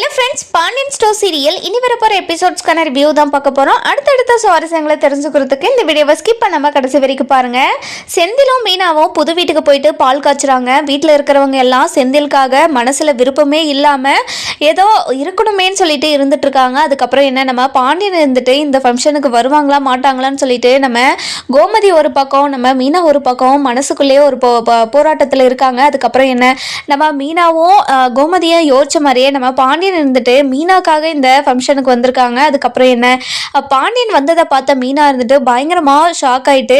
Dale friends Pandian store serial இனி வரப்போகிற எபிசோட்ஸ்க்கான review தான் பார்க்க போகிறோம் அடுத்தடுத்த சுவாரஸ்யங்களை தெரிஞ்சுக்கிறதுக்கு இந்த வீடியோவை ஸ்கிப் பண்ணாமல் கடைசி வரைக்கும் பாருங்கள் செந்திலும் மீனாவும் புது வீட்டுக்கு போயிட்டு பால் காய்ச்சுறாங்க. வீட்டில் இருக்கிறவங்க எல்லாம் செந்திலுக்காக மனசில் விருப்பமே இல்லாமல் ஏதோ இருக்கணுமேன்னு சொல்லிட்டு இருந்துட்டுருக்காங்க. அதுக்கப்புறம் என்ன நம்ம பாண்டியன் இருந்துட்டு இந்த ஃபங்க்ஷனுக்கு வருவாங்களா மாட்டாங்களான்னு சொல்லிட்டு நம்ம கோமதி ஒரு பக்கம் நம்ம மீனா ஒரு பக்கம் மனசுக்குள்ளேயே ஒரு போ போராட்டத்தில் இருக்காங்க. அதுக்கப்புறம் என்ன நம்ம மீனாவும் கோமதியை கோமதியும் யோசிச்ச மாதிரியே நம்ம பாண்டியன் இருந்துட்டு மீனாக்காக இந்த ஃபங்க்ஷனுக்கு வந்திருக்காங்க. அதுக்கப்புறம் என்ன? பாண்டியன் வந்ததை பார்த்த மீனா இருந்துட்டு பயங்கரமாக ஷாக் ஆகிட்டு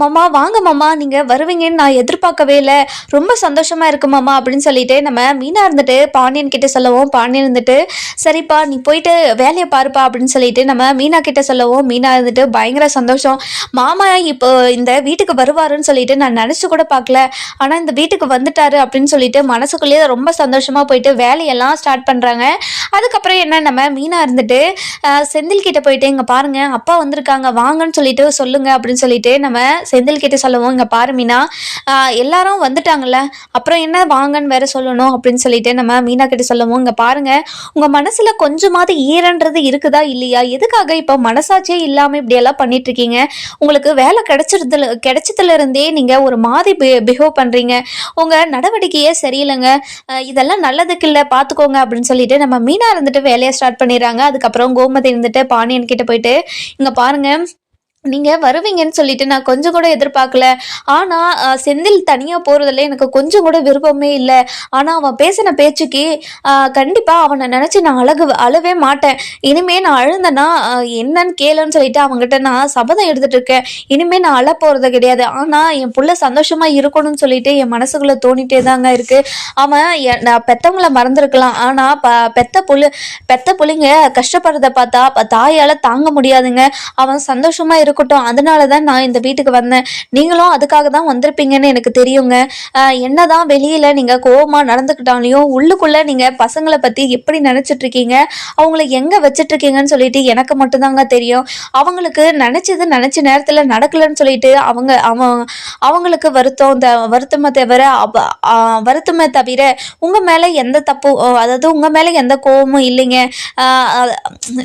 மாமா வாங்க மாமா நீங்கள் வருவீங்கன்னு நான் எதிர்பார்க்கவே இல்லை. ரொம்ப சந்தோஷமாக இருக்கு மாமா அப்படின்னு சொல்லிட்டு நம்ம மீனா இருந்துட்டு பாண்டியன் கிட்ட சொல்லவும் பாண்டியன் இருந்துட்டு சரிப்பா நீ போயிட்டு வேலையை பாருப்பா அப்படின்னு சொல்லிட்டு நம்ம மீனா கிட்ட சொல்லவும் மீனா இருந்துட்டு பயங்கர சந்தோஷம். மாமா இப்போ இந்த வீட்டுக்கு வருவாருன்னு சொல்லிட்டு நான் நினச்சி கூட பார்க்கல. ஆனால் இந்த வீட்டுக்கு வந்துட்டாரு அப்படின்னு சொல்லிட்டு மனசுக்குள்ளேயே ரொம்ப சந்தோஷமாக போயிட்டு வேலையெல்லாம் ஸ்டார்ட் பண்ணுறாங்க அதுக்கப்புறம் என்ன நம்ம மீனா இருந்துட்டு செந்தில் கிட்ட போயிட்டு இங்கே பாருங்க அப்பா வந்திருக்காங்க வாங்கன்னு சொல்லிட்டு சொல்லுங்க அப்படின்னு சொல்லிட்டு நம்ம செந்தில் கிட்ட சொல்லுவோம் இங்கே பாரு மீனா எல்லாரும் வந்துட்டாங்கல்ல அப்புறம் என்ன வாங்கன்னு வேற சொல்லணும் அப்படின்னு சொல்லிட்டு நம்ம மீனா கிட்ட சொல்லுவோம் இங்கே பாருங்க உங்கள் மனசில் கொஞ்சமாவது ஈரன்றது இருக்குதா இல்லையா? எதுக்காக இப்போ மனசாட்சியே இல்லாமல் இப்படியெல்லாம் பண்ணிட்டு இருக்கீங்க உங்களுக்கு வேலை கிடைச்சிருதுல கிடைச்சதுல இருந்தே நீங்கள் ஒரு மாதிரி பிஹேவ் பண்ணுறீங்க உங்கள் நடவடிக்கையே சரியில்லைங்க. இதெல்லாம் நல்லதுக்கு இல்லை பார்த்துக்கோங்க அப்படின்னு சொல்லிட்டு நம்ம மீனா இருந்துட்டு வேலையை ஸ்டார்ட் பண்ணிடுறாங்க. அதுக்கப்புறம் கோமதி இருந்துட்டு பாண்டியன் கிட்ட போயிட்டு இங்கே பாருங்க நீங்கள் வருவீங்கன்னு சொல்லிட்டு நான் கொஞ்சம் கூட எதிர்பார்க்கல. ஆனால் செந்தில் தனியாக போகிறதுல எனக்கு கொஞ்சம் கூட விருப்பமே இல்லை. ஆனால் அவன் பேசின பேச்சுக்கு கண்டிப்பாக அவனை நினச்சி நான் அழகு அழவே மாட்டேன். இனிமே நான் அழுந்தேன்னா என்னன்னு கேளுன்னு சொல்லிட்டு அவங்ககிட்ட நான் சபதம் எடுத்துட்டு இருக்கேன். இனிமே நான் அழ போகிறது கிடையாது. ஆனால் என் புள்ள சந்தோஷமாக இருக்கணும்னு சொல்லிட்டு என் மனசுக்குள்ளே தோணிட்டே தாங்க இருக்கு. அவன் எ- நான் பெத்தவங்கள மறந்துருக்கலாம். ஆனால் ப பெத்த புள்ளு பெத்த புள்ளைங்க கஷ்டப்படுறத பார்த்தா அப்ப தாயால தாங்க முடியாதுங்க. அவன் சந்தோஷமா இருக்கட்டும். அதனால தான் நான் இந்த வீட்டுக்கு வந்தேன். நீங்களும் அதுக்காக தான் வந்திருப்பீங்கன்னு எனக்கு தெரியுங்க. என்னதான் வெளியில் நீங்கள் கோபமாக நடந்துக்கிட்டாலையும் உள்ளுக்குள்ளே நீங்கள் பசங்களை பற்றி எப்படி நினச்சிட்ருக்கீங்க? அவங்கள எங்கே வச்சிட்ருக்கீங்கன்னு சொல்லிட்டு எனக்கு மட்டும்தாங்க தெரியும். அவங்களுக்கு நினச்சது நினச்ச நேரத்தில் நடக்கலைன்னு சொல்லிட்டு அவங்க அவன் அவங்களுக்கு வருத்தம் இந்த வருத்தமை தவிர வருத்தமே தவிர உங்கள் மேலே எந்த தப்பு அதாவது உங்கள் மேலே எந்த கோபமும் இல்லைங்க.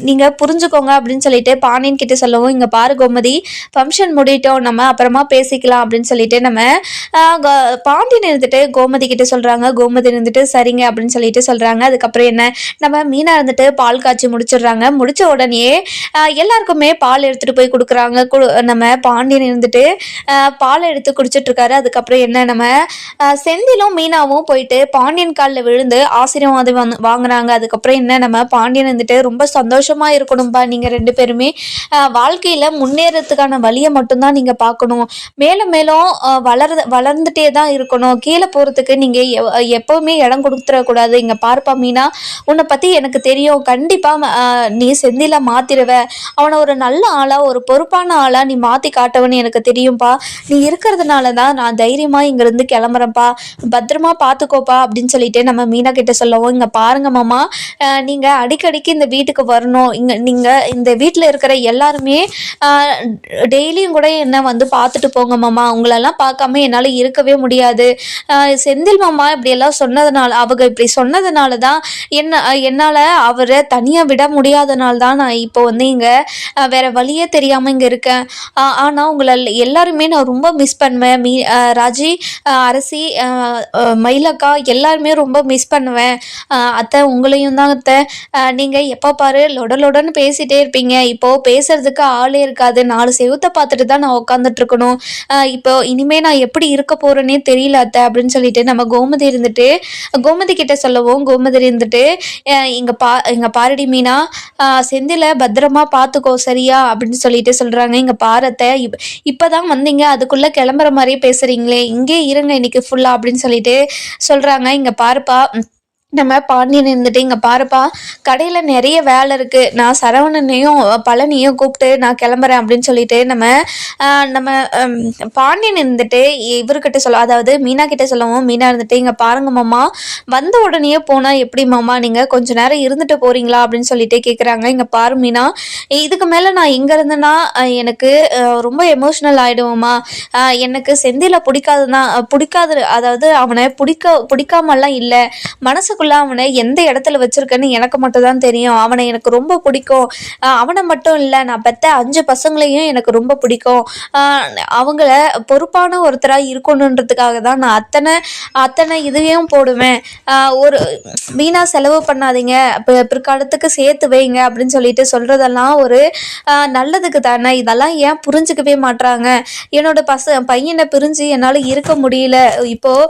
நீங்கள் புரிஞ்சுக்கோங்க அப்படின்னு சொல்லிட்டு பாண்டியன் கிட்ட சொல்லவும் இங்கே பாரு கோமதி ஃபங்க்ஷன் முடிட்டோம் நம்ம அப்புறமா பேசிக்கலாம் அப்படின்னு சொல்லிட்டு நம்ம பாண்டியன் இருந்துட்டு கோமதி கிட்ட சொல்றாங்க. கோமதி இருந்துட்டு சரிங்க அப்படின்னு சொல்லிட்டு சொல்றாங்க. அதுக்கப்புறம் என்ன? நம்ம மீனா இருந்துட்டு பால் காய்ச்சி முடிச்சிடுறாங்க. முடிச்ச உடனே எல்லாருக்குமே பால் எடுத்துட்டு போய் கொடுக்குறாங்க. கு- நம்ம பாண்டியன் இருந்துட்டு பால் எடுத்து குடிச்சிட்டு இருக்காரு அதுக்கப்புறம் என்ன? நம்ம செந்திலும் மீனாவும் போயிட்டு பாண்டியன் காலில் விழுந்து ஆசீர்வாதம் வந்து வாங்குறாங்க. அதுக்கப்புறம் என்ன? நம்ம பாண்டியன் வந்துட்டு ரொம்ப சந்தோஷமா இருக்கணும்பா. நீங்க ரெண்டு பேருமே வாழ்க்கையில் முன்னே முன்னேறதுக்கான வழியை மட்டும்தான் நீங்கள் பார்க்கணும். மேலும் மேலும் வளர் வளர்ந்துட்டே தான் இருக்கணும். கீழே போகிறதுக்கு நீங்கள் எப்போவுமே இடம் கொடுத்துடக்கூடாது. இங்கே பார்ப்பா மீனா உன்னை பற்றி எனக்கு தெரியும். கண்டிப்பாக நீ செந்தில மாத்திருவ. அவனை ஒரு நல்ல ஆளாக ஒரு பொறுப்பான ஆளாக நீ மாற்றி காட்டவன்னு எனக்கு தெரியும்ப்பா நீ இருக்கிறதுனால தான் நான் தைரியமாக இங்கேருந்து கிளம்புறேன்ப்பா. பத்திரமா பார்த்துக்கோப்பா அப்படின்னு சொல்லிட்டு நம்ம மீனா கிட்ட சொல்லவும் இங்கே பாருங்க மாமா நீங்கள் அடிக்கடிக்கு இந்த வீட்டுக்கு வரணும். இங்கே நீங்கள் இந்த வீட்டில் இருக்கிற எல்லாருமே டெய்லியும் கூட என்ன வந்து பார்த்துட்டு போங்க மாமா. அவங்களெல்லாம் பார்க்காம என்னால் இருக்கவே முடியாது. செந்தில் மாமா இப்படியெல்லாம் சொன்னதுனால அவங்க இப்படி சொன்னதுனால தான் என்ன என்னால் அவரை தனியாக விட முடியாதனால தான் நான் இப்போ வந்து இங்கே வேற வழியே தெரியாமல் இங்கே இருக்கேன். ஆனால் உங்களை எல்லாருமே நான் ரொம்ப மிஸ் பண்ணுவேன். மீ ராஜி அரசி மயிலக்கா எல்லாருமே ரொம்ப மிஸ் பண்ணுவேன். அத்தை உங்களையும் தான் அத்தை. நீங்கள் எப்போ பாரு லொட லொடன்னு பேசிகிட்டே இருப்பீங்க. இப்போது பேசுகிறதுக்கு ஆளே இருக்காது. நாலு செவத்தை பார்த்துட்டு தான் நான் உட்காந்துட்டு இருக்கணும். இப்போ இனிமே நான் எப்படி இருக்க போறேனே தெரியல அத்தை அப்படின்னு சொல்லிட்டு நம்ம கோமதி இருந்துட்டு கோமதி கிட்ட சொல்லவும் கோமதி இருந்துட்டு எங்க பா எங்க பாரடி மீனா செந்தில பத்திரமா பார்த்துக்கோ சரியா? அப்படின்னு சொல்லிட்டு சொல்றாங்க. எங்க பாரத்தை இப் இப்பதான் வந்தீங்க அதுக்குள்ள கிளம்புற மாதிரியே பேசுறீங்களே இங்கே இருங்க இன்னைக்கு ஃபுல்லா அப்படின்னு சொல்லிட்டு சொல்றாங்க. இங்க பாருப்பா நம்ம பாண்டியன் இருந்துட்டு இங்கே பாருப்பா கடையில் நிறைய வேலை இருக்குது நான் சரவணனையும் பழனியும் கூப்பிட்டு நான் கிளம்புறேன் அப்படின்னு சொல்லிட்டு நம்ம நம்ம பாண்டியன் இருந்துட்டு இவர்கிட்ட சொல்ல அதாவது மீனா கிட்ட சொல்லவும் மீனா இருந்துட்டு இங்கே பாருங்க மாமா வந்த உடனே போனால் எப்படி மாமா நீங்கள் கொஞ்ச நேரம் இருந்துட்டு போகிறீங்களா அப்படின்னு சொல்லிட்டு கேட்குறாங்க இங்கே பாரு மீனா இதுக்கு மேலே நான் இங்கே இருந்தேன்னா எனக்கு ரொம்ப எமோஷ்னல் ஆகிடுவோம்மா எனக்கு செந்தியில் பிடிக்காதுன்னா பிடிக்காது அதாவது அவனை பிடிக்க பிடிக்காமலாம் இல்லை. மனசுக்கு எனக்குள்ள அவனை எந்த இடத்துல வச்சிருக்கேன்னு எனக்கு மட்டும் தான் தெரியும். அவனை எனக்கு ரொம்ப பிடிக்கும். அவனை மட்டும் இல்லை நான் பெத்த அஞ்சு பசங்களையும் எனக்கு ரொம்ப பிடிக்கும். அவங்கள பொறுப்பான ஒருத்தராக இருக்கணுன்றதுக்காக தான் நான் அத்தனை அத்தனை இதையும் போடுவேன். ஒரு வீணாக செலவு பண்ணாதீங்க. இப்போ பிற்காலத்துக்கு சேர்த்து வைங்க அப்படின்னு சொல்லிட்டு சொல்கிறதெல்லாம் ஒரு நல்லதுக்கு தானே. இதெல்லாம் ஏன் புரிஞ்சுக்கவே மாட்றாங்க? என்னோட பச பையனை பிரிஞ்சு என்னால் இருக்க முடியல. இப்போது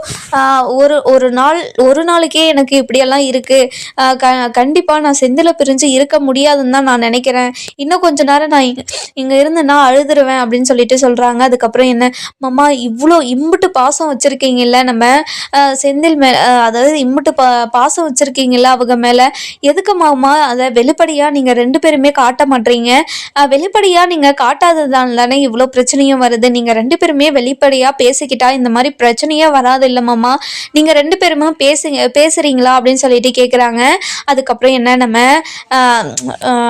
ஒரு ஒரு நாள் ஒரு நாளைக்கே எனக்கு இப்படியெல்லாம் இருக்குது க கண்டிப்பாக நான் செந்தில பிரிஞ்சு இருக்க முடியாதுன்னு தான் நான் நினைக்கிறேன். இன்னும் கொஞ்ச நேரம் நான் இங்கே இங்கே நான் அழுதுருவேன் அப்படின்னு சொல்லிட்டு சொல்கிறாங்க அதுக்கப்புறம் என்ன மாமா இவ்வளோ இம்புட்டு பாசம் வச்சுருக்கீங்கல்ல நம்ம. செந்தில் மே அதாவது இம்புட்டு பா பாசம் வச்சுருக்கீங்கல்ல அவங்க மேலே. எதுக்கு மாமா அதை வெளிப்படையாக நீங்கள் ரெண்டு பேருமே காட்ட மாட்டீங்க வெளிப்படையாக நீங்கள் காட்டாததால் தானே இவ்வளோ பிரச்சனையும் வருது. நீங்கள் ரெண்டு பேருமே வெளிப்படையாக பேசிக்கிட்டா இந்த மாதிரி பிரச்சனையே வராது இல்லை மாமா. நீங்கள் ரெண்டு பேருமே பேசுங்க பேசுகிறீங்களா அப்படின்னு சொல்லிட்டு கேட்குறாங்க அதுக்கப்புறம் என்ன நம்ம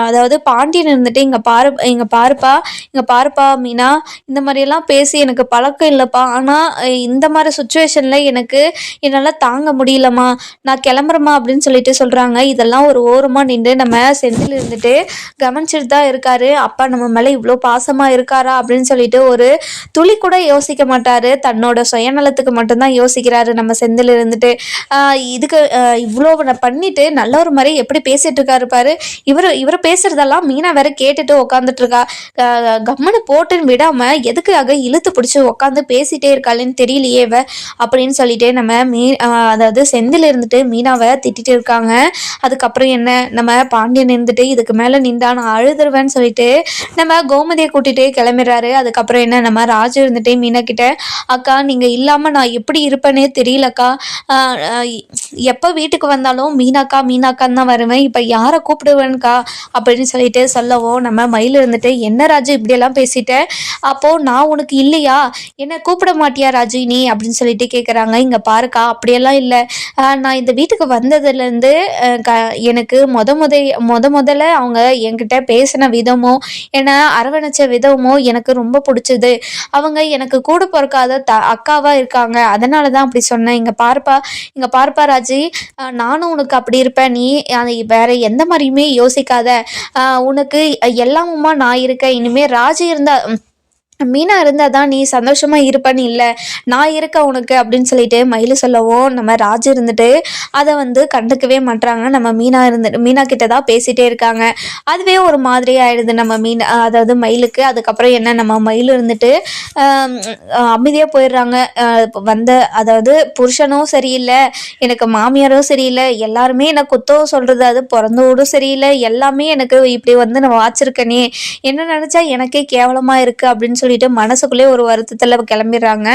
அதாவது பாண்டியன் இருந்துட்டு இங்கே பாரு இங்கே பாருப்பா இங்கே பாருப்பா மீனா இந்த மாதிரியெல்லாம் பேசி எனக்கு பழக்கம் இல்லைப்பா. ஆனால் இந்த மாதிரி சுச்சுவேஷனில் எனக்கு என்னால் தாங்க முடியலம்மா. நான் கிளம்புறேம்மா அப்படின்னு சொல்லிட்டு சொல்கிறாங்க இதெல்லாம் ஒரு ஓரமாக நின்று நம்ம செந்தில் இருந்துட்டு கவனிச்சுட்டு தான் இருக்காரு. அப்பா நம்ம மேலே இவ்வளோ பாசமாக இருக்காரா அப்படின்னு சொல்லிட்டு ஒரு துளி கூட யோசிக்க மாட்டார். தன்னோட சுயநலத்துக்கு மட்டும்தான் யோசிக்கிறாரு நம்ம செந்தில் இருந்துட்டு. இதுக்கு இவ்வளோ பண்ணிட்டு நல்ல ஒரு மாதிரி எப்படி பேசிட்டு இருக்காரு பாரு. இவர் இவர் பேசுறதெல்லாம் மீனா வேற கேட்டுட்டு உட்காந்துட்டு இருக்கா கம்மனு போட்டுன்னு விடாம எதுக்காக இழுத்து பிடிச்சி உட்காந்து பேசிட்டே இருக்காளேன்னு தெரியலையே இவ. அப்படின்னு சொல்லிட்டு நம்ம மீ அதாவது செந்தில் இருந்துட்டு மீனாவை திட்டிட்டு இருக்காங்க. அதுக்கப்புறம் என்ன? நம்ம பாண்டியன் இருந்துட்டு இதுக்கு மேலே நின்றா நான் அழுதுருவேன்னு சொல்லிட்டு நம்ம கோமதியை கூட்டிட்டு கிளம்பிடுறாரு. அதுக்கப்புறம் என்ன? நம்ம ராஜு இருந்துட்டு மீனா கிட்ட அக்கா நீங்கள் இல்லாமல் நான் எப்படி இருப்பேனே தெரியலக்கா. எப்போ வீட்டுக்கு வந்தாலும் மீனாக்கா மீனாக்கான்னு தான் வருவேன். இப்போ யாரை கூப்பிடுவேன்க்கா? அப்படின்னு சொல்லிட்டு சொல்லவும் நம்ம மயில் இருந்துட்டு என்ன ராஜு இப்படியெல்லாம் பேசிட்டேன் அப்போது நான் உனக்கு இல்லையா? என்ன கூப்பிட மாட்டியா ராஜு நீ? அப்படின்னு சொல்லிட்டு கேட்குறாங்க இங்கே பாருக்கா அப்படியெல்லாம் இல்லை. நான் இந்த வீட்டுக்கு வந்ததுலேருந்து க எனக்கு மொத முத முத முதல்ல அவங்க என்கிட்ட பேசின விதமும் என்னை அரவணைச்ச விதமும் எனக்கு ரொம்ப பிடிச்சது. அவங்க எனக்கு கூட பிறக்காத த அக்காவாக இருக்காங்க. அதனால தான் அப்படி சொன்னேன். இங்கே பார்ப்பா இங்கே பார்ப்பா ராஜி. நானும் உனக்கு அப்படி இருப்பேன். நீ அதை வேற எந்த மாதிரியுமே யோசிக்காத. உனக்கு எல்லாமுமா நான் இருக்கேன். இனிமே ராஜி இருந்தா மீனா இருந்தால் தான் நீ சந்தோஷமாக இருப்பேன்னு இல்லை நான் இருக்க உனக்கு அப்படின்னு சொல்லிட்டு மயில் சொல்லவும் நம்ம ராஜு இருந்துட்டு அதை வந்து கண்டுக்கவே மாட்றாங்க. நம்ம மீனா இருந்து மீனா கிட்ட தான் பேசிகிட்டே இருக்காங்க. அதுவே ஒரு மாதிரி ஆயிடுது நம்ம மீன் அதாவது மயிலுக்கு. அதுக்கப்புறம் என்ன நம்ம மயில் இருந்துட்டு அமைதியாக போயிடுறாங்க. வந்த அதாவது புருஷனும் சரியில்லை எனக்கு மாமியாரும் சரியில்லை எல்லாருமே எனக்கு குத்தவும் சொல்கிறது அது பிறந்தோடும் சரியில்லை எல்லாமே எனக்கு இப்படி வந்து நான் வாச்சிருக்கனே. என்ன நினச்சா எனக்கே கேவலமாக இருக்குது அப்படின்னு சொல்லி சொல்லிட்டு மனசுக்குள்ளே ஒரு வருத்தத்தில் கிளம்பிடுறாங்க.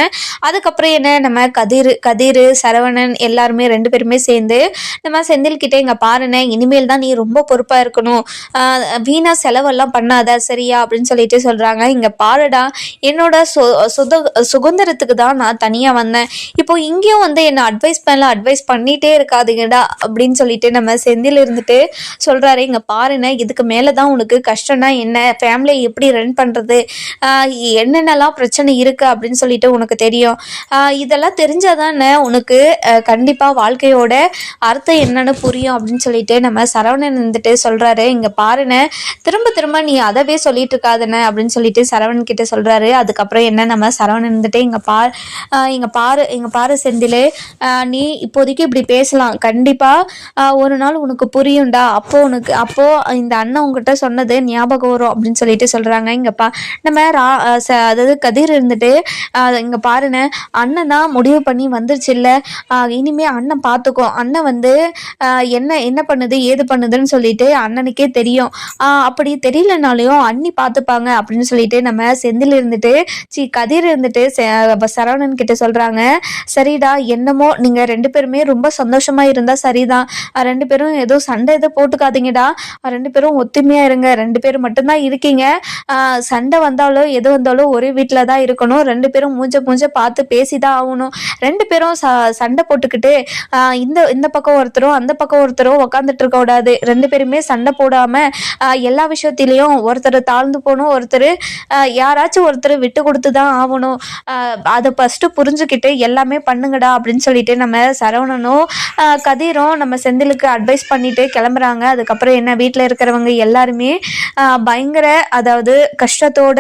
அதுக்கப்புறம் என்ன நம்ம கதிர் கதிர் சரவணன் எல்லாருமே ரெண்டு பேருமே சேர்ந்து நம்ம செந்தில்கிட்ட இங்கே பாருண்ணே இனிமேல் தான் நீ ரொம்ப பொறுப்பாக இருக்கணும். வீணாக செலவெல்லாம் பண்ணாத சரியா? அப்படின்னு சொல்லிட்டு சொல்கிறாங்க இங்கே பாருடா என்னோட சு சுத சுதந்திரத்துக்கு தான் நான் தனியாக வந்தேன். இப்போ இங்கேயும் வந்து என்னை அட்வைஸ் பண்ணல அட்வைஸ் பண்ணிகிட்டே இருக்காதுங்கடா அப்படின்னு சொல்லிட்டு நம்ம செந்தில் இருந்துட்டு சொல்கிறாரு இங்கே பாருண்ணே இதுக்கு மேலே தான் உனக்கு கஷ்டம்னா என்ன? ஃபேமிலியை எப்படி ரன் பண்ணுறது என்னென்னலாம் பிரச்சனை இருக்குது அப்படின்னு சொல்லிட்டு உனக்கு தெரியும். இதெல்லாம் இதெல்லாம் தெரிஞ்சாதானே உனக்கு கண்டிப்பாக வாழ்க்கையோட அர்த்தம் என்னென்னு புரியும் அப்படின்னு சொல்லிட்டு நம்ம சரவணன் வந்துட்டு சொல்கிறாரு இங்கே பாருண்ணே திரும்ப திரும்ப நீ அதவே சொல்லிட்டு இருக்காதுன்னு அப்படின்னு சொல்லிட்டு சரவணன் கிட்ட சொல்கிறாரு அதுக்கப்புறம் என்ன நம்ம சரவணன் வந்துட்டு இங்கே பார் இங்கே பாரு இங்கே பாரு செந்திலே. நீ இப்போதைக்கு இப்படி பேசலாம். கண்டிப்பாக ஒரு நாள் உனக்கு புரியும்டா. அப்போ உனக்கு அப்போது இந்த அண்ணன் உங்ககிட்ட சொன்னது ஞாபகம் வரும் அப்படின்னு சொல்லிட்டு சொல்கிறாங்க இங்கே பா நம்ம ரா அதாவது கதிர் இருந்துட்டு இங்கே பாருண்ணே அண்ணன் தான் முடிவு பண்ணி வந்துருச்சு இல்லை இனிமே அண்ணன் பார்த்துக்கோ அண்ணன் வந்து என்ன என்ன பண்ணுது ஏது பண்ணுதுன்னு சொல்லிட்டு அண்ணனுக்கே தெரியும். அப்படி தெரியலனாலையும் அண்ணி பார்த்துப்பாங்க அப்படின்னு சொல்லிட்டு நம்ம செந்தில் இருந்துட்டு சி கதிர் இருந்துட்டு சரவணன் கிட்ட சொல்றாங்க சரிடா என்னமோ நீங்க ரெண்டு பேருமே ரொம்ப சந்தோஷமா இருந்தா சரிதான். ரெண்டு பேரும் ஏதோ சண்டை எதுவும் போட்டுக்காதீங்கடா. ரெண்டு பேரும் ஒத்துமையா இருங்க. ரெண்டு பேரும் மட்டும்தான் இருக்கீங்க. சண்டை வந்தாலும் எது இருந்தாலும் ஒரே வீட்டில் தான் இருக்கணும். ரெண்டு பேரும் மூஞ்ச மூஞ்ச பார்த்து பேசி தான் ஆகணும். ரெண்டு பேரும் ச சண்டை போட்டுக்கிட்டு இந்த இந்த பக்கம் ஒருத்தரும் அந்த பக்கம் ஒருத்தரும் உக்காந்துட்டு இருக்க கூடாது. ரெண்டு பேருமே சண்டை போடாமல் எல்லா விஷயத்திலையும் ஒருத்தர் தாழ்ந்து போகணும் ஒருத்தர் யாராச்சும் ஒருத்தர் விட்டு கொடுத்து தான் ஆகணும் அதை ஃபஸ்ட்டு புரிஞ்சுக்கிட்டு எல்லாமே பண்ணுங்கடா அப்படின்னு சொல்லிட்டு நம்ம சரவணனும் கதிரும் நம்ம செந்திலுக்கு அட்வைஸ் பண்ணிட்டு கிளம்புறாங்க. அதுக்கப்புறம் என்ன வீட்டில் இருக்கிறவங்க எல்லாருமே பயங்கர அதாவது கஷ்டத்தோட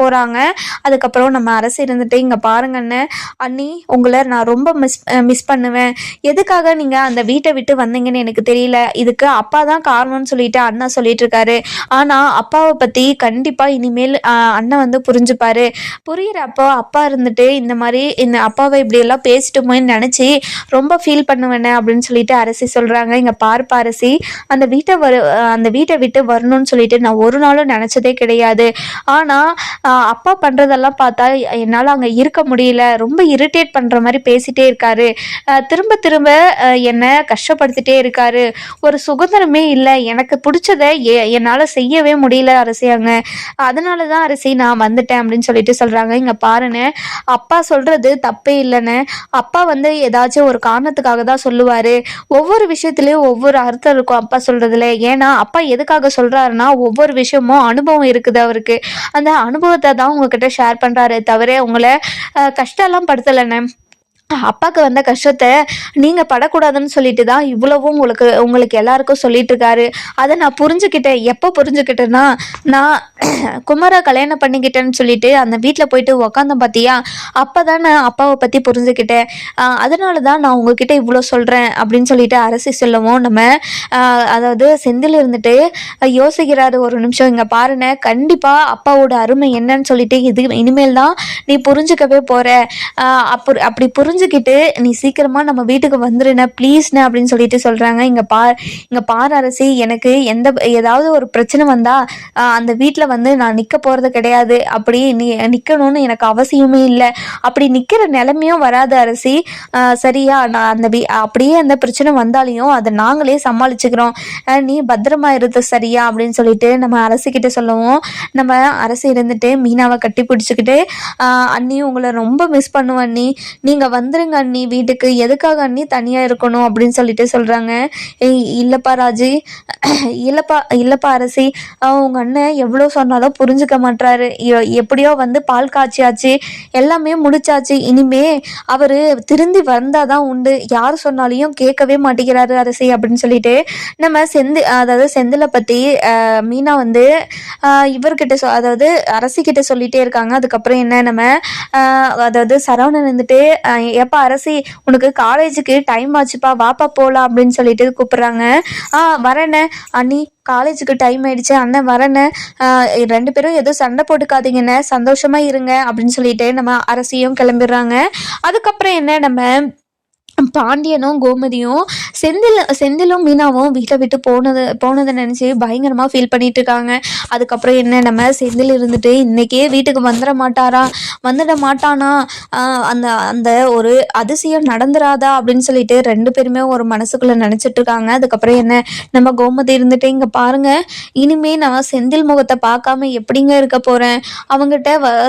போகிறாங்க அதுக்கப்புறம் நம்ம அரசு இருந்துட்டு இங்கே பாருங்கன்னு அண்ணி உங்களை நான் ரொம்ப மிஸ் மிஸ் பண்ணுவேன். எதுக்காக நீங்கள் அந்த வீட்டை விட்டு வந்தீங்கன்னு எனக்கு தெரியல. இதுக்கு அப்பா தான் காரணம்னு சொல்லிட்டு அண்ணா சொல்லிட்டு இருக்காரு. ஆனால் அப்பாவை பற்றி கண்டிப்பாக இனிமேல் அண்ணன் வந்து புரிஞ்சுப்பாரு. புரியிறப்போ அப்பா இருந்துட்டு இந்த மாதிரி இந்த அப்பாவை இப்படியெல்லாம் பேசிட்டோமேன்னு பேசிட்டோமோன்னு ரொம்ப ஃபீல் பண்ணுவேனே அப்படின்னு சொல்லிட்டு அரசி சொல்கிறாங்க இங்கே பார்ப்பா அரசி அந்த வீட்டை வரு அந்த வீட்டை விட்டு வரணும்னு சொல்லிட்டு நான் ஒரு நாளும் நினச்சதே கிடையாது. ஆனால் அப்பா பண்ணுறதெல்லாம் பார்த்தா என்னால் அங்கே இருக்க முடியல. ரொம்ப இரிட்டேட் பண்ணுற மாதிரி பேசிட்டே இருக்காரு. திரும்ப திரும்ப என்னை கஷ்டப்படுத்திட்டே இருக்காரு. ஒரு சுதந்திரமே இல்லை. எனக்கு பிடிச்சத எ- என்னால் செய்யவே முடியல அரசி அதனால தான் அரசி நான் வந்துட்டேன் அப்படின்னு சொல்லிட்டு சொல்கிறாங்க இங்கே பாருன்னு அப்பா சொல்கிறது தப்பே இல்லைன்னு. அப்பா வந்து ஏதாச்சும் ஒரு காரணத்துக்காக தான் சொல்லுவார். ஒவ்வொரு விஷயத்துலேயும் ஒவ்வொரு அர்த்தம் இருக்கும் அப்பா சொல்கிறதுல ஏன்னா அப்பா எதுக்காக சொல்கிறாருன்னா ஒவ்வொரு விஷயமும் அனுபவம் இருக்குது அவருக்கு. அந்த அனுபவம் அனுபவத்தை தான் உங்ககிட்ட ஷேர் பண்றாரு தவிர உங்களை கஷ்டம் கஷ்டம்லாம் படுத்தலைண்ணே அப்பாவுக்கு வந்த கஷ்டத்தை நீங்கள் படக்கூடாதுன்னு சொல்லிட்டு தான் இவ்வளவும் உங்களுக்கு உங்களுக்கு எல்லாருக்கும் சொல்லிட்டு இருக்காரு அதை நான் புரிஞ்சுக்கிட்டேன். எப்போ புரிஞ்சுக்கிட்டேன்னா நான் குமரா கல்யாணம் பண்ணிக்கிட்டேன்னு சொல்லிட்டு அந்த வீட்டில் போயிட்டு உக்காந்தேன் பார்த்தியா அப்போ தான் நான் அப்பாவை பற்றி புரிஞ்சுக்கிட்டேன். அதனால தான் நான் உங்ககிட்ட இவ்வளோ சொல்கிறேன் அப்படின்னு சொல்லிட்டு அரசி சொல்லவும் நம்ம அதாவது செந்தில் இருந்துட்டு யோசிக்கிறாரு ஒரு நிமிஷம் இங்கே பாருனேன் கண்டிப்பாக அப்பாவோட அருமை என்னன்னு சொல்லிட்டு இது இனிமேல் தான் நீ புரிஞ்சுக்கவே போகிற அப்படி அப்படி புரிஞ்சுக்கிட்டு நீ சீக்கிரமாக நம்ம வீட்டுக்கு வந்துருன ப்ளீஸ்ண்ணே அப்படின்னு சொல்லிட்டு சொல்கிறாங்க இங்கே பா இங்கே பார் அரசி எனக்கு எந்த ஏதாவது ஒரு பிரச்சனை வந்தால் அந்த வீட்டில் வந்து நான் நிற்க போகிறது கிடையாது. அப்படி நீ நிற்கணும்னு எனக்கு அவசியமே இல்லை. அப்படி நிற்கிற நிலைமையும் வராது அரசி. சரியா நான் அந்த வீ அப்படியே அந்த பிரச்சனை வந்தாலையும் அதை நாங்களே சமாளிச்சுக்கிறோம். நீ பத்திரமா இருந்த சரியா? அப்படின்னு சொல்லிட்டு நம்ம அரசிக்கிட்ட சொல்லவும். நம்ம அரசு இருந்துட்டு மீனாவை கட்டி பிடிச்சிக்கிட்டு அண்ணி உங்களை ரொம்ப மிஸ் பண்ணுவேன் அண்ணி. நீங்கள் வந்துருங்க அண்ணி வீட்டுக்கு. எதுக்காக அண்ணி தனியாக இருக்கணும் அப்படின்னு சொல்லிட்டு சொல்கிறாங்க இல்லப்பா இல்லைப்பா ராஜி. இல்லைப்பா இல்லைப்பா அரசி. ஆஹ் உங்க அண்ணன் எவ்வளோ சொன்னாலும் புரிஞ்சுக்க மாட்றாரு. எப்படியோ வந்து பால் காய்ச்சியாச்சு. எல்லாமே முடிச்சாச்சு. இனிமே அவரு திருந்தி வந்தாதான் உண்டு. யார் சொன்னாலையும் கேட்கவே மாட்டேங்கிறாரு அரசி அப்படின்னு சொல்லிட்டு நம்ம செந்து அதாவது செந்திலை பத்தி மீனா வந்து இவர்கிட்ட சொ அதாவது அரசிக்கிட்ட சொல்லிட்டே இருக்காங்க. அதுக்கப்புறம் என்ன நம்ம அதாவது சரவணன் வந்துட்டு ஏப்பா அரசி உனக்கு காலேஜுக்கு டைம் ஆச்சுப்பா வாப்பா போலாம் அப்படின்னு சொல்லிட்டு கூப்பிட்றாங்க. ஆ வரேண்ணே அண்ணி காலேஜுக்கு டைம் ஆயிடுச்சு. அண்ணன் வரேண்ணே ரெண்டு பேரும் எதுவும் சண்டை போட்டுக்காதீங்கண்ணே. சந்தோஷமா இருங்க அப்படின்னு சொல்லிட்டு நம்ம அரசியும் கிளம்பிடுறாங்க. அதுக்கப்புறம் என்ன நம்ம பாண்டியனும் கோமதியும் செந்தில் செந்திலும் மீனாவும் வீட்டை விட்டு போனது போனதை நினச்சி பயங்கரமாக ஃபீல் பண்ணிட்டு இருக்காங்க. அதுக்கப்புறம் என்ன நம்ம செந்தில் இருந்துட்டு இன்றைக்கே வீட்டுக்கு வந்துட மாட்டாரா? வந்துட மாட்டானா? அந்த அந்த ஒரு அதிசயம் நடந்துராதா? அப்படின்னு சொல்லிட்டு ரெண்டு பேருமே ஒரு மனசுக்குள்ளே நினச்சிட்டு இருக்காங்க. அதுக்கப்புறம் என்ன நம்ம கோமதி இருந்துட்டு இங்கே பாருங்க. இனிமே நான் செந்தில் முகத்தை பார்க்காம எப்படிங்க இருக்க போகிறேன் அவங்ககிட்ட வ-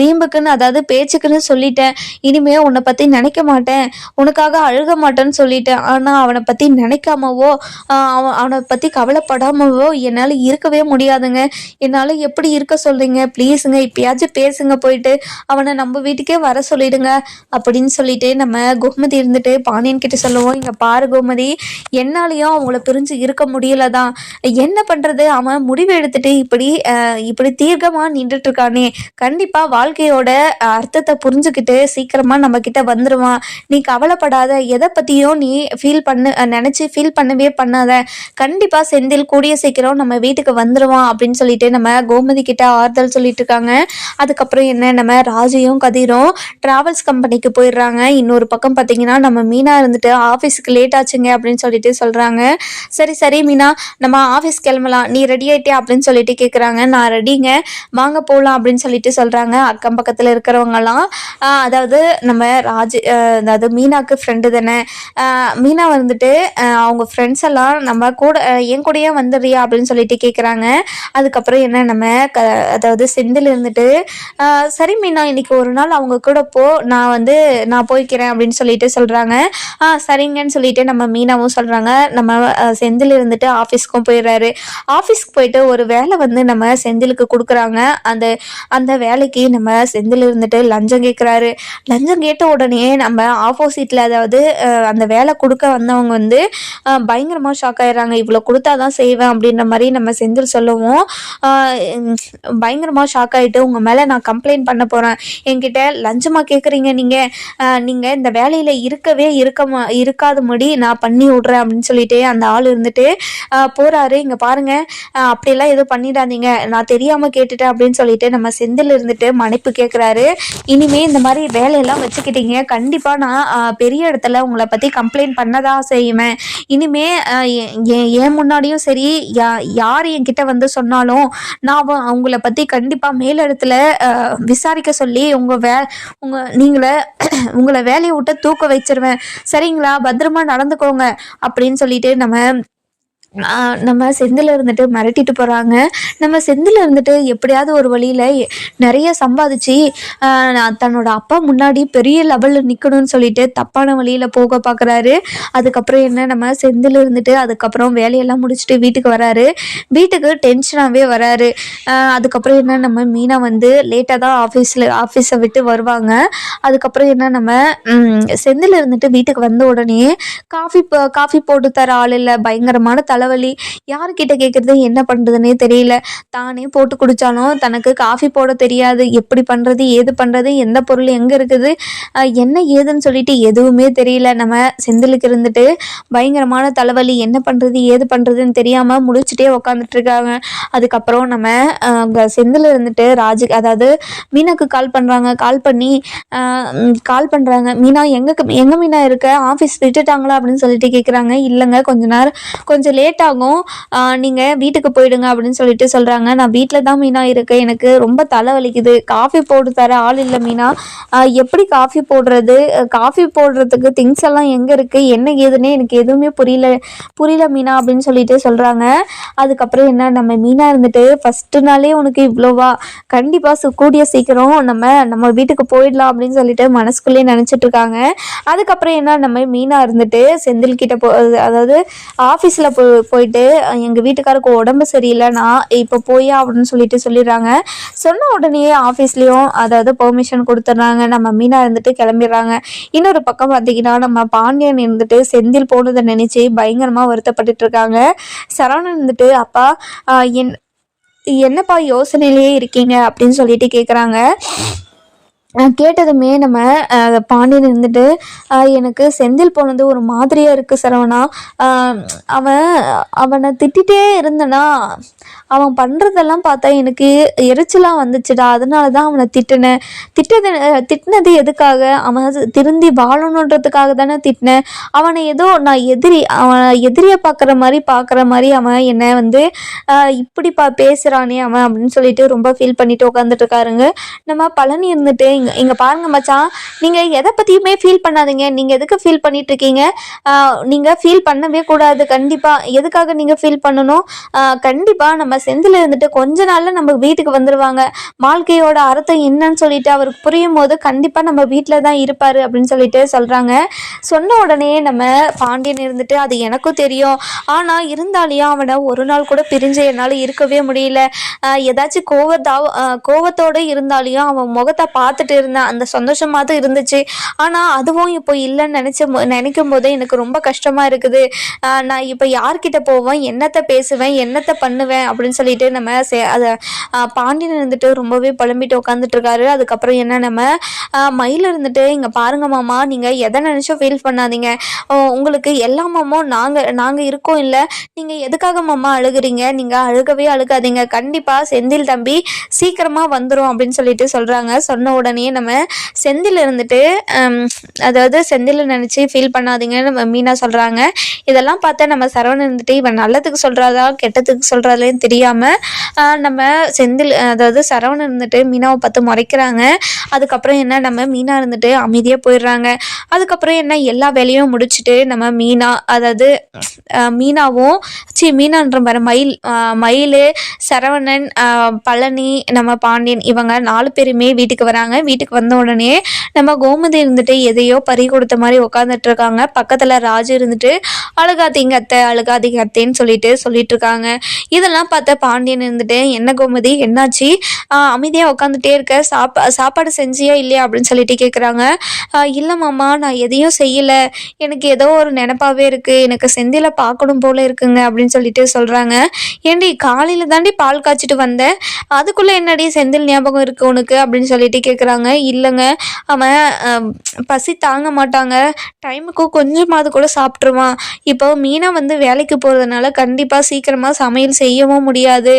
வீம்புக்குன்னு அதாவது பேச்சுக்குன்னு சொல்லிட்டேன். இனிமே உன்னை பற்றி நினைக்க மாட்டேன். உனக்கு அவனுக்காக அழுக மாட்டேன்னு சொல்லிட்டேன். ஆனால் அவனை பற்றி நினைக்காமவோ அவன் அவனை பற்றி கவலைப்படாமவோ என்னால் இருக்கவே முடியாதுங்க. என்னால் எப்படி இருக்க சொல்கிறீங்க ப்ளீஸுங்க இப்பயாச்சும் பேசுங்க போயிட்டு. அவனை நம்ம வீட்டுக்கே வர சொல்லிடுங்க. அப்படின்னு சொல்லிட்டு நம்ம கோமதி இருந்துட்டு பாண்டியன் கிட்ட சொல்லுவோம். இங்கே பாரு கோமதி என்னாலையும் அவங்கள பிரிஞ்சு இருக்க முடியலதான் என்ன பண்ணுறது அவன் முடிவு எடுத்துட்டு இப்படி இப்படி தீர்க்கமாக நின்றுட்டு இருக்கானே. கண்டிப்பாக வாழ்க்கையோட அர்த்தத்தை புரிஞ்சுக்கிட்டு சீக்கிரமாக நம்ம கிட்ட வந்துடுவான் நீ கவலைப்படாத. எதை பத்தியும் நீ ஃபீல் பண்ணு நினச்சி நினைச்சு ஃபீல் பண்ணவே பண்ணாத. கண்டிப்பா செந்தில் கூடிய சீக்கிரம் நம்ம வீட்டுக்கு வந்துடுவான் அப்படின்னு சொல்லிட்டு நம்ம கோமதி கிட்ட ஆறுதல் சொல்லிட்டு இருக்காங்க. அதுக்கப்புறம் என்ன நம்ம ராஜையும் கதிரும் டிராவல்ஸ் கம்பெனிக்கு போயிடுறாங்க. இன்னொரு பக்கம் பார்த்தீங்கன்னா நம்ம மீனா இருந்துட்டு ஆஃபீஸுக்கு லேட் ஆச்சுங்க அப்படின்னு சொல்லிட்டு சொல்றாங்க. சரி சரி மீனா நம்ம ஆஃபீஸ் கிளம்பலாம். நீ ரெடி ஆகிட்டே அப்படின்னு சொல்லிட்டு கேட்குறாங்க நான் ரெடிங்க வாங்க போகலாம் அப்படின்னு சொல்லிட்டு சொல்கிறாங்க அக்கம் பக்கத்தில் இருக்கிறவங்கலாம். அதாவது நம்ம ராஜ் அதாவது மீனாக்கு ஃப்ரெண்டு தானே. மீனா வந்துட்டு அவங்க ஃப்ரெண்ட்ஸ் எல்லாம் நம்ம கூட என் கூடயே வந்துடுறியா அப்படின்னு சொல்லிட்டு கேட்குறாங்க அதுக்கப்புறம் என்ன நம்ம க அதாவது செந்தில் இருந்துட்டு சரி மீனா இன்னைக்கு ஒரு நாள் அவங்க கூட போ நான் வந்து நான் போய்க்கிறேன் அப்படின்னு சொல்லிட்டு சொல்கிறாங்க ஆ சரிங்கன்னு சொல்லிட்டு நம்ம மீனாவும் சொல்கிறாங்க நம்ம செந்தில் இருந்துட்டு ஆஃபீஸ்க்கும் போயிடுறாரு ஆஃபீஸ்க்கு போயிட்டு ஒரு வேலை வந்து நம்ம செந்திலுக்கு கொடுக்குறாங்க. அந்த அந்த வேலைக்கு நம்ம செந்தில் இருந்துட்டு லஞ்சம் கேட்குறாரு லஞ்சம் கேட்ட உடனே நம்ம ஆப்போசிட்டில் அதாவது அந்த வேலை கொடுக்க வந்தவங்க வந்து பயங்கரமாக ஷாக் ஆகிடுறாங்க இவ்வளோ கொடுத்தா தான் செய்வேன் அப்படின்ற மாதிரி நம்ம செந்தில் சொல்லவும். பயங்கரமாக ஷாக் ஆகிட்டு உங்கள் மேலே நான் கம்ப்ளைண்ட் பண்ண போகிறேன் என்கிட்ட லஞ்சமாக கேட்குறீங்க நீங்கள் நீங்கள் இந்த வேலையில் இருக்கவே இருக்க மா இருக்காத முடி நான் பண்ணி விட்றேன். அப்படின்னு சொல்லிட்டு அந்த ஆள் இருந்துட்டு போகிறாரு இங்கே பாருங்கள் அப்படிலாம் எதுவும் பண்ணிடாதீங்க. நான் தெரியாமல் கேட்டுட்டேன். அப்படின்னு சொல்லிட்டு நம்ம செந்தில் இருந்துட்டு மன்னிப்பு கேட்குறாரு இனிமே இந்த மாதிரி வேலையெல்லாம் வச்சுக்கிட்டீங்க. கண்டிப்பாக நான் பெரிய நிறைய இடத்துல உங்களை பற்றி கம்ப்ளைண்ட் பண்ணதான் செய்வேன். இனிமே ஆஹ், என் முன்னாடியும் சரி யா யார் என்கிட்ட வந்து சொன்னாலும் நான் அவங்கள பற்றி கண்டிப்பாக மேலிடத்துல விசாரிக்க சொல்லி உங்கள் வே உங்கள் நீங்களை உங்களை வேலையை விட்டு தூக்க வச்சிருவேன். சரிங்களா? பத்திரமா நடந்துக்கோங்க அப்படின்னு சொல்லிட்டு நம்ம நம்ம செந்தில் இருந்துட்டு மிரட்டிட்டு போகிறாங்க நம்ம செந்தில் இருந்துட்டு எப்படியாவது ஒரு வழியில் நிறைய சம்பாதிச்சு தன்னோட அப்பா முன்னாடி பெரிய லெவலில் நிற்கணும்னு சொல்லிட்டு தப்பான வழியில் போக பார்க்குறாரு அதுக்கப்புறம் என்ன நம்ம செந்தில் இருந்துட்டு அதுக்கப்புறம் வேலையெல்லாம் முடிச்சுட்டு வீட்டுக்கு வராரு. வீட்டுக்கு டென்ஷனாகவே வராரு. அதுக்கப்புறம் என்ன நம்ம மீனா வந்து லேட்டாக தான் ஆஃபீஸில் ஆஃபீஸை விட்டு வருவாங்க. அதுக்கப்புறம் என்ன நம்ம செந்தில் இருந்துட்டு வீட்டுக்கு வந்த உடனே காஃபி காஃபி போட்டு தர ஆள் இல்லை பயங்கரமான தலைவலி. யார்கிட்ட கேட்குறது என்ன பண்ணுறதுனே தெரியல. தானே போட்டு குடித்தாலும் தனக்கு காஃபி போட தெரியாது. எப்படி பண்ணுறது ஏது பண்ணுறது எந்த பொருள் எங்கே இருக்குது? என்ன ஏதுன்னு சொல்லிட்டு எதுவுமே தெரியல. நம்ம செந்திலுக்கு இருந்துட்டு பயங்கரமான தலைவலி. என்ன பண்ணுறது ஏது பண்ணுறதுன்னு தெரியாமல் முடிச்சுட்டே உக்காந்துட்டு இருக்காங்க அதுக்கப்புறம் நம்ம செந்தில் இருந்துட்டு ராஜு அதாவது மீனாக்கு கால் பண்ணுறாங்க கால் பண்ணி கால் பண்ணுறாங்க மீனா எங்கே எங்கே மீனா இருக்க? ஆஃபீஸ் விட்டுட்டாங்களா? அப்படின்னு சொல்லிட்டு கேட்குறாங்க இல்லைங்க. கொஞ்ச நேரம் கொஞ்சம் லேட் லேட் ஆகும். நீங்கள் வீட்டுக்கு போயிடுங்க அப்படின்னு சொல்லிட்டு சொல்கிறாங்க நான் வீட்டில் தான் மீனா இருக்கேன். எனக்கு ரொம்ப தலை வலிக்குது காஃபி போட்டு தர ஆள் இல்லை மீனா. எப்படி காஃபி போடுறது? காஃபி போடுறதுக்கு திங்ஸ் எல்லாம் எங்கே இருக்குது என்ன ஏதுன்னே எனக்கு எதுவுமே புரியல. புரியல மீனா அப்படின்னு சொல்லிட்டு சொல்கிறாங்க அதுக்கப்புறம் என்ன? நம்ம மீனா இருந்துட்டு ஃபஸ்ட்டு நாளே உனக்கு இவ்வளோவா? கண்டிப்பாக கூடிய சீக்கிரம் நம்ம நம்ம வீட்டுக்கு போயிடலாம் அப்படின்னு சொல்லிட்டு மனசுக்குள்ளேயே நினச்சிட்டு இருக்காங்க. அதுக்கப்புறம் என்ன? நம்ம மீனா இருந்துட்டு செந்தில் கிட்ட போ அதாவது ஆஃபீஸில் போ போயிட்டு எங்கள் வீட்டுக்காருக்கு உடம்பு சரியில்லை நான் இப்போ போய் அப்படின்னு சொல்லிட்டு சொல்லிடுறாங்க. சொன்ன உடனே ஆஃபீஸ்லேயும் அதாவது பெர்மிஷன் கொடுத்துட்றாங்க. நம்ம மீனா இருந்துட்டு கிளம்பிடுறாங்க. இன்னொரு பக்கம் பார்த்தீங்கன்னா நம்ம பாண்டியன் இருந்துட்டு செந்தில் போனதை நினச்சி பயங்கரமாக வருத்தப்பட்டுட்டு இருக்காங்க. சரவணன் இருந்துட்டு அப்பா என் என்னப்பா யோசனையிலேயே இருக்கீங்க? அப்படின்னு சொல்லிட்டு கேட்குறாங்க கேட்டதுமே நம்ம பாண்டியன் இருந்துட்டு எனக்கு செந்தில் போனது ஒரு மாதிரியாக இருக்குது சரவணா. அவன் அவனை திட்டிகிட்டே இருந்தனா அவன் பண்ணுறதெல்லாம் பார்த்தா எனக்கு எரிச்சலாக வந்துச்சுடா. அதனால தான் அவனை திட்டினேன். திட்டது திட்டினது எதுக்காக? அவன் திருந்தி வாழணுன்றதுக்காக தானே திட்டினேன். அவனை ஏதோ நான் எதிரி அவனை எதிரியை பார்க்குற மாதிரி பார்க்குற மாதிரி அவன் என்னை வந்து இப்படி பா பேசுகிறானே அவன் அப்படின்னு சொல்லிட்டு ரொம்ப ஃபீல் பண்ணிட்டு உட்காந்துட்டு இருக்காருங்க. நம்ம பழனி இருந்துட்டு இங்கே இங்கே பாருங்க மச்சான். நீங்கள் எதை பற்றியுமே ஃபீல் பண்ணாதீங்க. நீங்கள் எதுக்கு ஃபீல் பண்ணிட்டு இருக்கீங்க நீங்கள் ஃபீல் பண்ணவே கூடாது. கண்டிப்பாக எதுக்காக நீங்கள் ஃபீல் பண்ணணும்? கண்டிப்பாக நம்ம செந்தில் இருந்துட்டு கொஞ்ச நாளில் நம்ம வீட்டுக்கு வந்துடுவாங்க வாழ்க்கையோட அர்த்தம் என்னன்னு சொல்லிட்டு அவருக்கு புரியும் போது கண்டிப்பாக நம்ம வீட்டில் தான் இருப்பார் அப்படின்னு சொல்லிட்டு சொல்கிறாங்க சொன்ன உடனே நம்ம பாண்டியன் இருந்துட்டு அது எனக்கும் தெரியும். ஆனால் இருந்தாலையும் அவனை ஒரு நாள் கூட பிரிஞ்சு என்னால் இருக்கவே முடியல. ஏதாச்சும் கோவத்தா கோவத்தோடு இருந்தாலையும் அவன் முகத்தை பார்த்துட்டு இருந்தேன். அந்த சந்தோஷமாக தான் இருந்துச்சு. ஆனால் அதுவும் இப்போ இல்லைன்னு நினச்ச நினைக்கும் போது எனக்கு ரொம்ப கஷ்டமாக இருக்குது. நான் இப்போ யார்கிட்ட போவேன்? என்னத்தை பேசுவேன்? என்னத்தை பண்ணுவேன்? அப்படின்னு சொல்லிட்டு நம்ம சே அதை பாண்டியன் இருந்துட்டு ரொம்பவே புலம்பிட்டு உட்காந்துட்டு இருக்காரு அதுக்கப்புறம் என்ன நம்ம மயில் இருந்துட்டு இங்கே பாருங்க மாமா நீங்கள் எதை நினச்சோ ஃபீல் பண்ணாதீங்க. உங்களுக்கு எல்லா மாமும் நாங்கள் நாங்கள் இருக்கோம் இல்லை. நீங்கள் எதுக்காக மாமா அழுகுறீங்க? நீங்கள் அழுகவே அழுகாதீங்க. கண்டிப்பாக செந்தில் தம்பி சீக்கிரமாக வந்துடும் அப்படின்னு சொல்லிட்டு சொல்கிறாங்க சொன்ன உடனே உடனே நம்ம செந்தில் இருந்துட்டு அதாவது செந்தில் நினச்சி ஃபீல் பண்ணாதீங்கன்னு நம்ம மீனா சொல்கிறாங்க இதெல்லாம் பார்த்தா நம்ம சரவணன் இருந்துட்டு இவன் நல்லதுக்கு சொல்கிறாதா கெட்டதுக்கு சொல்கிறாலேன்னு தெரியாமல் நம்ம செந்தில் அதாவது சரவணன் இருந்துட்டு மீனாவை பார்த்து முறைக்கிறாங்க. அதுக்கப்புறம் என்ன நம்ம மீனா இருந்துட்டு அமைதியாக போயிடுறாங்க. அதுக்கப்புறம் என்ன எல்லா வேலையும் முடிச்சுட்டு நம்ம மீனா அதாவது மீனாவும் சி மீனான்ற மாதிரி மயில் மயில் சரவணன் பழனி நம்ம பாண்டியன் இவங்க நாலு பேருமே வீட்டுக்கு வராங்க. வீட்டுக்கு வந்த உடனே நம்ம கோமதி இருந்துட்டு எதையோ பறி கொடுத்த மாதிரி உட்காந்துட்டு இருக்காங்க. பக்கத்தில் ராஜு இருந்துட்டு அழுகாதீங்க அத்தை அழுகாதீங்க அத்தைன்னு சொல்லிட்டு சொல்லிட்டு இருக்காங்க. இதெல்லாம் பார்த்த பாண்டியன் இருந்துட்டு என்ன கோமதி என்னாச்சு? அமைதியாக அமைதியா உட்காந்துட்டே இருக்க. சாப்பா சாப்பாடு செஞ்சியா இல்லையா? அப்படின்னு சொல்லிட்டு கேட்குறாங்க இல்லை மாமா நான் எதையும் செய்யலை. எனக்கு ஏதோ ஒரு நினப்பாவே இருக்கு. எனக்கு செந்தில பார்க்கணும் போல இருக்குங்க. அப்படின்னு சொல்லிட்டு சொல்றாங்க. ஏண்டி காலையில தாண்டி பால் காய்ச்சிட்டு வந்தேன் அதுக்குள்ள என்னடி செந்தில் ஞாபகம் இருக்கு உனக்கு? அப்படின்னு சொல்லிட்டு கேட்குறாங்க இல்லைங்க. அவன் பசி தாங்க மாட்டாங்க. டைமுக்கு கொஞ்சமாவது கூட சாப்பிட்ருவான் இப்போ மீனா வந்து வேலைக்கு போகிறதுனால கண்டிப்பாக சீக்கிரமாக சமையல் செய்யவும் முடியாது.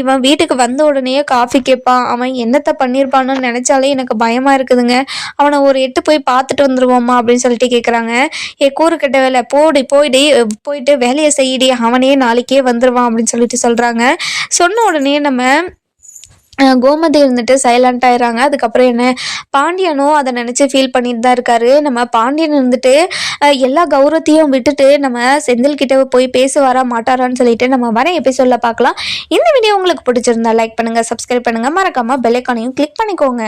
இவன் வீட்டுக்கு வந்த உடனே காஃபி கேட்பான். அவன் என்னத்தை பண்ணியிருப்பான்னு நினச்சாலே எனக்கு பயமாக இருக்குதுங்க. அவனை ஒரு எட்டு போய் பார்த்துட்டு வந்துடுவோம்மா அப்படின்னு சொல்லிட்டு கேட்குறாங்க ஏ கூறு கெட்ட வேலை போடி போயிடி போயிட்டு வேலையை செய்யிடி. அவனே நாளைக்கே வந்துடுவான் அப்படின்னு சொல்லிட்டு சொல்கிறாங்க சொன்ன உடனே நம்ம கோமதி இருந்துட்டு சைலண்ட் ஆயிடுறாங்க அதுக்கப்புறம் என்ன பாண்டியனும் அதை நினச்சி ஃபீல் பண்ணிட்டு தான் இருக்காரு. நம்ம பாண்டியன் இருந்துட்டு எல்லா கௌரவத்தையும் விட்டுட்டு நம்ம செந்தில் கிட்ட போய் பேசுவாரா மாட்டாரான்னு சொல்லிட்டு நம்ம வர எபிசோட்ல பார்க்கலாம். இந்த வீடியோ உங்களுக்கு பிடிச்சிருந்தா லைக் பண்ணுங்க சப்ஸ்கிரைப் பண்ணுங்க. மறக்காம பெல் ஐக்கானையும் கிளிக் பண்ணிக்கோங்க.